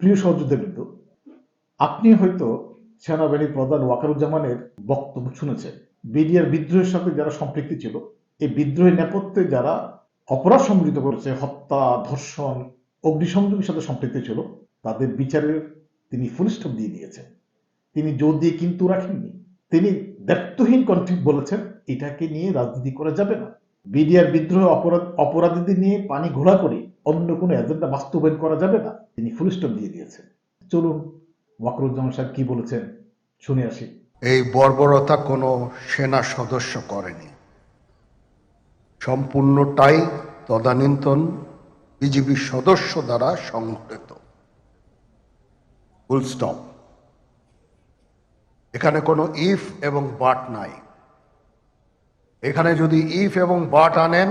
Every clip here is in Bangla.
প্রিয় সহযোদ্ধাবৃন্দ আপনি হয়তো সেনাবাহিনীর প্রধান ওয়াকারুজ্জামানের বক্তব্য শুনেছেন। বিডিআর বিদ্রোহের সাথে যারা সম্পৃক্ত ছিল, এই বিদ্রোহের নেপথ্যে যারা অপরাধ সংগঠিত করেছে, হত্যা, ধর্ষণ, অগ্নিসংযোগের সাথে সম্পৃক্ত ছিল, তাদের বিচারের তিনি ফুলস্টপ দিয়ে দিয়েছেন। তিনি জোর দিয়ে কিন্তু রাখেননি। তিনি দায়িত্বহীন কণ্ঠে বলেছেন, এটাকে নিয়ে রাজনীতি করা যাবে না। বিডিআর বিদ্রোহ অপরাধ অপরাধীদের নিয়ে পানি ঘোলা করে অন্য কোনো এজেন্ডা বাস্তবায়ন করা যাবে না। তিনি ফুলস্টপ দিয়ে দিয়েছেন। চলুন, ওয়াকরুজ্জামান সাহেব কি বলেছেন শুনে আসি। এই বর্বরতা কোনো সেনা সদস্য করেনি। সম্পূর্ণটাই তদানীন্তন বিজিবি সদস্য দ্বারা সংঘটিত। ফুল স্টপ এখানে কোনো ইফ এবং বাট নাই। এখানে যদি ইফ এবং বাট আনেন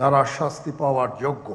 তারা শাস্তি পাওয়ার যোগ্য।